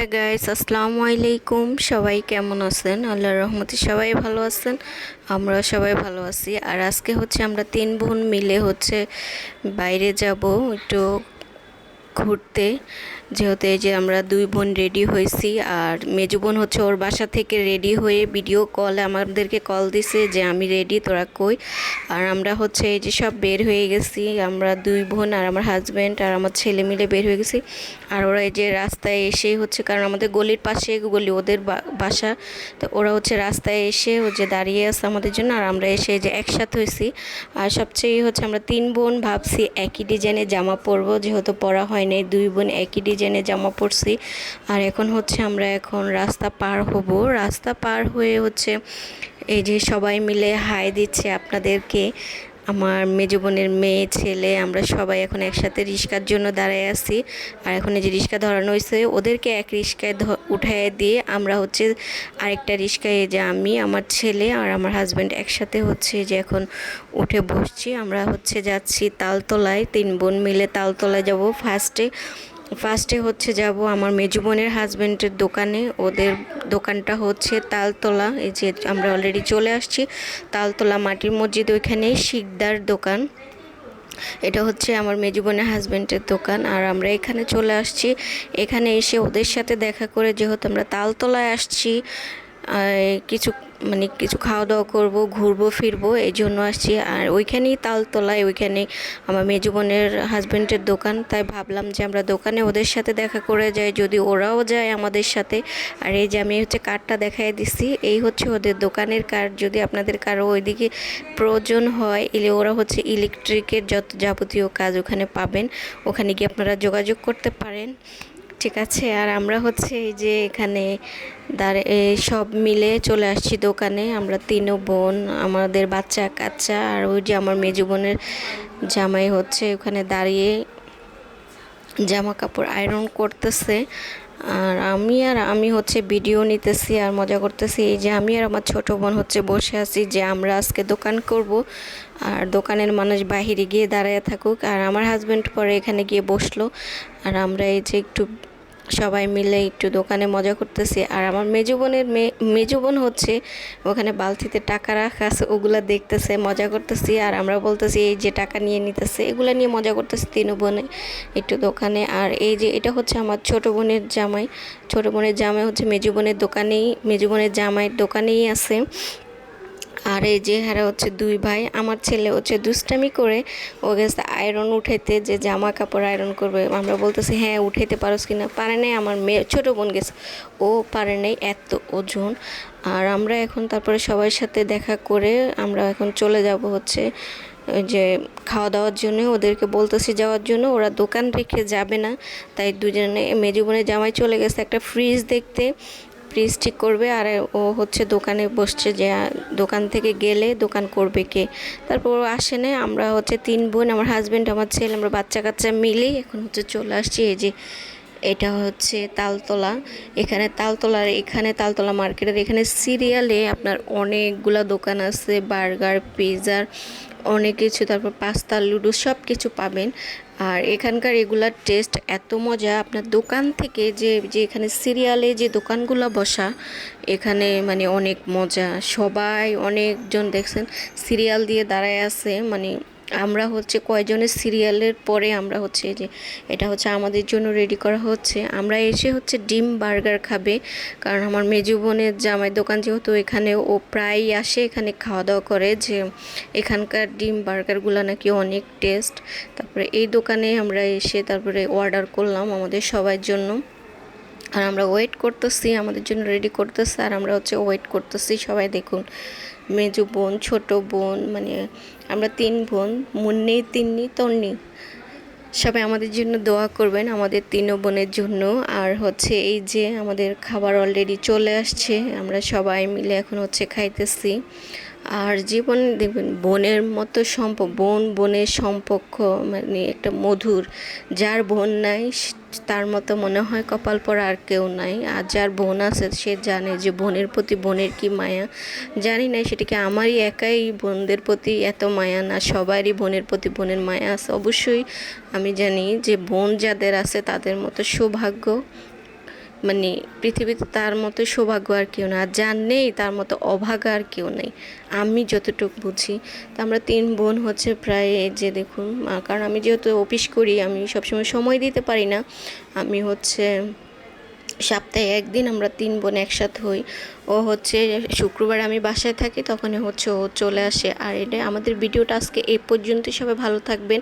Hi guys আসসালামু আলাইকুম। সবাই কেমন আছেন? আল্লাহর রহমতে সবাই ভালো আছেন। আমরা সবাই ভালো আছি। আর আজকে হচ্ছে আমরা তিন বোন মিলে হচ্ছে বাইরে যাব। একটু ঘুরতে। যেহেতু এই যে আমরা দুই বোন রেডি হয়েছি, আর মেজো বোন হচ্ছে ওর বাসা থেকে রেডি হয়ে ভিডিও কল আমাদেরকে কল দিছে যে, আমি রেডি তোরা কই? আর আমরা হচ্ছে এই যে সব বের হয়ে গেছি, আমরা দুই বোন আর আমার হাজব্যান্ড আর আমার ছেলে মিলে বের হয়ে গেছি। আর ওরা এই যে রাস্তায় এসে হচ্ছে, কারণ আমাদের গলির পাশে গলি, ওদের বাসা, তো ওরা হচ্ছে রাস্তায় এসে ও যে দাঁড়িয়ে আছে আমাদের জন্য, আর আমরা এসে যে একসাথে হয়েছি। আর সবচেয়ে হচ্ছে আমরা তিন বোন ভাবছি একই ডিজাইনের জামা পরবো, যেহেতু পরা হয় নাই দুই বোন একই ডিজাইনের জামা পরছি। আর এখন হচ্ছে আমরা এখন রাস্তা পার হব। রাস্তা পার হয়ে হচ্ছে এই যে সবাই মিলে হাই দিচ্ছে আপনাদেরকে। আমার মেজো বোনের মেয়ে, ছেলে, আমরা সবাই এখন একসাথে রিক্সার জন্য দাঁড়ায় আছি। আর এখন যে রিক্সা ধরানো হয়েছে, ওদেরকে এক রিক্সায় উঠায় দিয়ে আমরা হচ্ছে আরেকটা রিক্সায় যে আমি, আমার ছেলে আর আমার হাজব্যান্ড একসাথে হচ্ছে যে এখন উঠে বসছি। আমরা হচ্ছে যাচ্ছি তালতলায়, তিন বোন মিলে তালতলায় যাব। ফার্স্টে ফার্স্টে হচ্ছে যাব আমার মেজো বোনের হাজব্যান্ডের দোকানে। ওদের দোকানটা হচ্ছে তালতলা, এই যে আমরা অলরেডি চলে আসছি। তালতলা মাটির মসজিদ, ওইখানে শিকদার দোকান। এটা হচ্ছে আমার মেজো বোনের হাজব্যান্ডের দোকান। আর আমরা এখানে চলে আসছি। এখানে এসে ওদের সাথে দেখা করে যেহেতু আমরা তালতলায় আসছি কিছু মানে কিছু খাওয়া দাওয়া করব, ঘুরবো, ফিরবো, এই জন্য আসছি। আর ওইখানেই তালতলায়, ওইখানে আমার মেজো বোনের হাজব্যান্ডের দোকান। তাই ভাবলাম যে আমরা দোকানে ওদের সাথে দেখা করে যাই, যদি ওরাও যায় আমাদের সাথে। আর এই যে আমি হচ্ছে কার্ডটা দেখাই দিছি, এই হচ্ছে ওদের দোকানের কার্ড যদি আপনাদের কারও ওইদিকে প্রয়োজন হয়, এলে ওরা হচ্ছে ইলেকট্রিকের যত যাবতীয় কাজ ওখানে পাবেন। ওখানে গিয়ে আপনারা যোগাযোগ করতে পারেন। ঠিক আছে, আর আমরা হচ্ছে এই যে এখানে দাঁড়ে এই সব মিলে চলে আসছি দোকানে। আমরা তিনও বোন, আমাদের বাচ্চা, কাচ্চা, আর ওই যে আমার মেজো বোনের জামাই হচ্ছে ওখানে দাঁড়িয়ে জামা কাপড় আয়রন করতেছে। আর আমি আর আমি হচ্ছে ভিডিও নিতেছি আর মজা করতেছি। এই যে আমি আর আমার ছোট বোন হচ্ছে বসে আছি যে আমরা আজকে দোকান করব। আর দোকানের মানুষ বাহিরে গিয়ে দাঁড়ায় থাকুক। আর আমার হাজব্যান্ড পরে এখানে গিয়ে বসল। আর আমরা এই যে একটু সবাই মিলে একটু দোকানে মজা করতেছি। আর আমার মেজো বোনের মেয়ে, মেজো বোন হচ্ছে ওখানে বালতিতে টাকা রাখা আছে, ওগুলা দেখতেছে, মজা করতেছি। আর আমরা বলতেছি, এই যে টাকা নিয়ে নিতেছে, এগুলো নিয়ে মজা করতেছি তিন বোনে একটু দোকানে। আর এই যে এটা হচ্ছে আমার ছোট বোনের জামাই। ছোট বোনের জামাই হচ্ছে মেজো বোনের দোকানেই, মেজো বোনের জামাইয়ের দোকানেই আছে। আর এই যে হারা হচ্ছে দুই ভাই, আমার ছেলে হচ্ছে দুষ্টামি করে ও গেছে আয়রন উঠাইতে, যে জামা কাপড় আয়রন করবে। আমরা বলতেছি হ্যাঁ উঠাইতে পারোস কিনা? পারে নাই, আমার মেয়ে, ছোটো বোন গেছে। ও পারে নাই এত ওজন। আর আমরা এখন তারপরে সবার সাথে দেখা করে আমরা এখন চলে যাব হচ্ছে যে খাওয়া দাওয়ার জন্য। ওদেরকে বলতেছি যাওয়ার জন্য, ওরা দোকান রেখে যাবে না। তাই দুজনে, মেজু বোনের জামাই চলে গেছে একটা ফ্রিজ দেখতে। ফ্রিজ ঠিক করবে আর ও হচ্ছে দোকানে বসছে যে, দোকান থেকে গেলে দোকান করবে কে। তারপর ও আসে না, আমরা হচ্ছে তিন বোন, আমার হাজব্যান্ড আমার ছেলে, আমরা বাচ্চা কাচ্চা মিলেই এখন হচ্ছে চলে আসছি। এই যে, এটা হচ্ছে তালতলা। এখানে তালতলার, এখানে তালতলা মার্কেটের, এখানে সিরিয়ালে আপনার অনেকগুলা দোকান আছে, বার্গার পিৎজার অনেক কিছু, তারপর পাস্তা, লুডো সব কিছু পাবেন। আর এখানকার রেগুলার টেস্ট এত মজা। আপনার দোকান থেকে যে যে এখানে সিরিয়ালে যে দোকানগুলো বসা, এখানে মানে অনেক মজা। সবাই অনেকজন দেখছেন সিরিয়াল দিয়ে দাঁড়ায় আছে মানে আমরা হচ্ছে কয়জনের সিরিয়ালের পরে আমরা হচ্ছে যে এটা হচ্ছে আমাদের জন্য রেডি করা হচ্ছে। আমরা এসে হচ্ছে ডিম বার্গার খাবে, কারণ আমার মেজু বোনের জামাই দোকান যেহেতু এখানে ও প্রায়ই আসে, এখানে খাওয়া দাওয়া করে যে এখানকার ডিম বার্গারগুলো নাকি অনেক টেস্ট তারপরে এই দোকানে আমরা এসে তারপরে অর্ডার করলাম আমাদের সবার জন্য। আর আমরা ওয়েট করতেছি, আমাদের জন্য রেডি করতেছে, আর আমরা হচ্ছে ওয়েট করতেছি, সবাই দেখুন। মেজো বোন, ছোট বোন মানে আমরা তিন বোন, মুন্নি, তিন্নি, তন্নি। সবাই আমাদের জন্য দোয়া করবেন, আমাদের তিন বোনের জন্য। আর হচ্ছে এই যে আমাদের খাবার অলরেডি চলে আসছে, আমরা সবাই মিলে এখন হচ্ছে খাইতেছি। আর জীবন দেখবেন, বোনের মতো সম্পর্ক বোন, বোনের সম্পর্ক মানে একটা মধুর, যার বোন নাই তার মতো মনে হয় কপাল পরা আর কেউ নাই। আর যার বোন আছে, সে জানে যে বোনের প্রতি বোনের কি মায়া। জানি না সেটিকে আমারই একাই বোনদের প্রতি এত মায়া না সবারই বোনের প্রতি বোনের মায়া আছে? অবশ্যই আমি জানি যে বোন যাদের আছে, তাদের মতো সৌভাগ্য মানে পৃথিবীতে তার মতো সৌভাগ্য আর কেউ না যার নেই, তার মতো অভাগা আর কেউ নেই। আমি যতটুকু বুঝি, তা আমরা তিন বোন হচ্ছে প্রায় যে দেখুন কারণ আমি যেহেতু অফিস করি, আমি সবসময় সময় দিতে পারি না। আমি হচ্ছে সপ্তাহে একদিন আমরা তিন বোন একসাথে হই। ও হচ্ছে শুক্রবার আমি বাসায় থাকি তখন হচ্ছে ও চলে আসে। আর এটা আমাদের ভিডিওটা আজকে এই পর্যন্তই। সবাই ভালো থাকবেন।